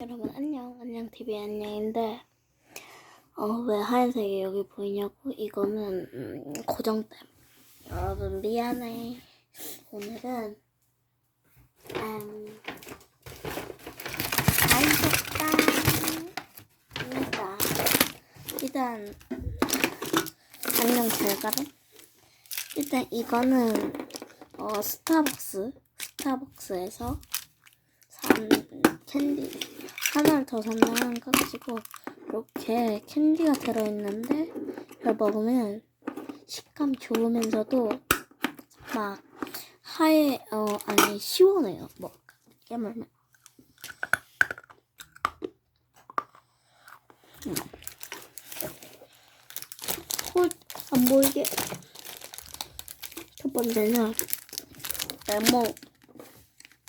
여러분 안녕. 안녕 TV 안녕인데 어 왜 하얀색이 여기 보이냐고? 이거는 음, 고정템 여러분 미안해. 오늘은 음 아이속당입니다. 일단 안녕 잘 가라. 일단 이거는 어 스타벅스 스타벅스에서 산 캔디 하나를 더 산다 해가지고 이렇게 캔디가 들어있는데 이걸 먹으면 식감 좋으면서도 막 하얘 어 아니 시원해요. 뭐 깨물면. 음. 콧안 보이게. 첫 번째는 레몬.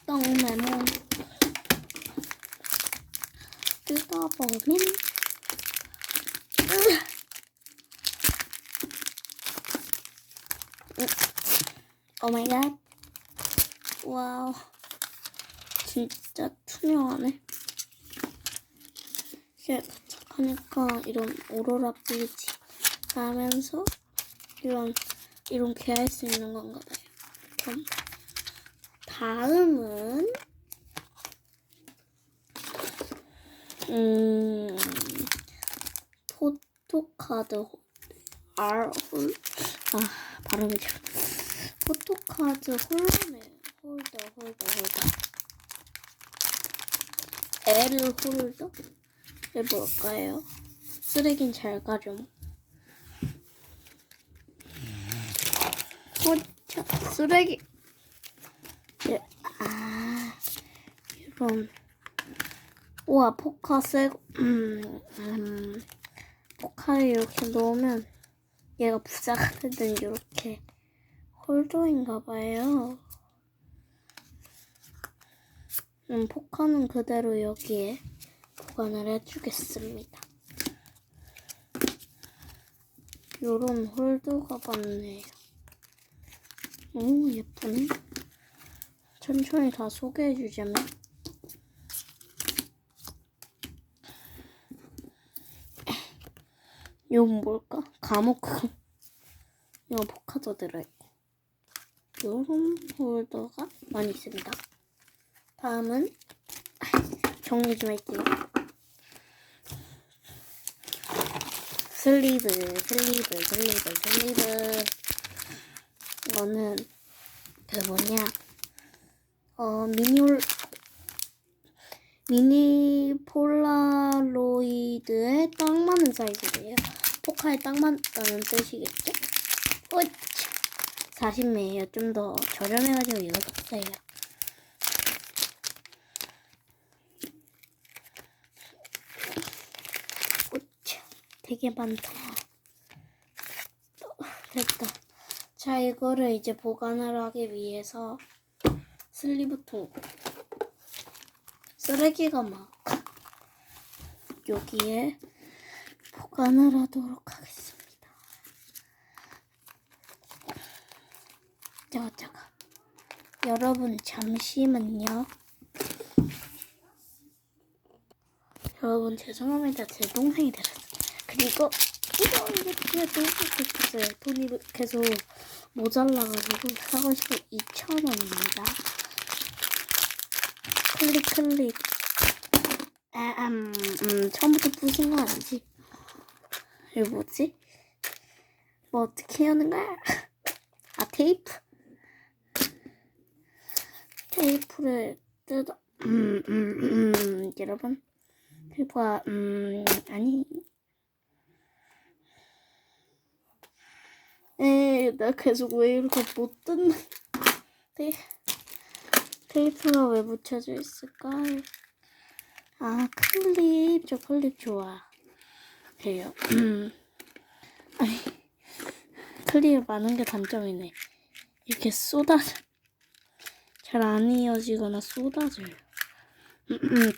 떡 레몬 뜯어보면 오 마이 갓. 와우. 진짜 투명하네. 이게 바짝하니까 이런 오로라 빛이 나면서 이런 이렇게 할 수 있는 건가 봐요. 그럼 다음은 음, 포토카드 홀- R 홀, 아 발음이 잘. 포토카드 홀더네, 홀더, 홀더, 홀더. L 홀더? 이게 뭘까요? 쓰레긴 잘 가렴. 포차 쓰레기. 예, 아, 이런. 우와 포카 세고 음, 음 포카를 이렇게 넣으면 얘가 부자가 되든 이렇게 홀더인가 봐요. 음, 포카는 그대로 여기에 보관을 해주겠습니다. 요런 홀더가 많네요. 오 예쁘네. 천천히 다 소개해주자면 이건 뭘까? 감옥. 이거 포카도 들어있고. 요런 홀더가 많이 있습니다. 다음은 정리 좀 할게요. 슬리브 슬리브 슬리브 슬리브. 이거는 그 뭐냐? 어 미니올 미니 폴라로이드에 딱 맞는 사이즈예요. 포카에 딱 맞다는 뜻이겠죠? 어차 40매예요. 좀 더 저렴해가지고 이거 샀어요. 되게 많다. 어, 됐다. 자 이거를 이제 보관을 하기 위해서 슬리브 통 쓰레기가 막 여기에 보관을 하도록 하겠습니다. 잠깐 잠깐 여러분 잠시만요. 여러분 죄송합니다. 제 동생이 들었어요. 그리고 이거 이거 뒤에 너무 좋겠어요. 돈이 계속 모자라가지고 사고 싶어 2,000원입니다. 클릭 클릭 아, 음, 음, 처음부터 부신 거 아니지? 이거 뭐지? 뭐 어떻게 하는 거야? 아 테이프 테이프를 뜯어 음, 음, 음, 여러분 테이프가 음 아니 에나 계속 왜 이렇게 못 뜯는 테 테이프가 왜 붙여져 있을까요? 아 클립. 저 클립 좋아. 해요. 음. 클립 많은 게 단점이네. 이렇게 쏟아져 잘 안 이어지거나 쏟아져요. 음,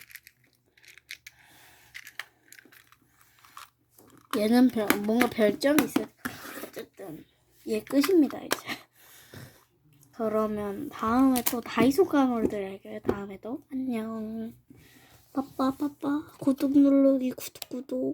얘는 별, 뭔가 별점이 있어요 어쨌든 얘 끝입니다 이제 그러면 다음에 또 다이소 강을 드릴게요. 다음에도 안녕. 빠빠 빠빠 구독 누르기 구독 구독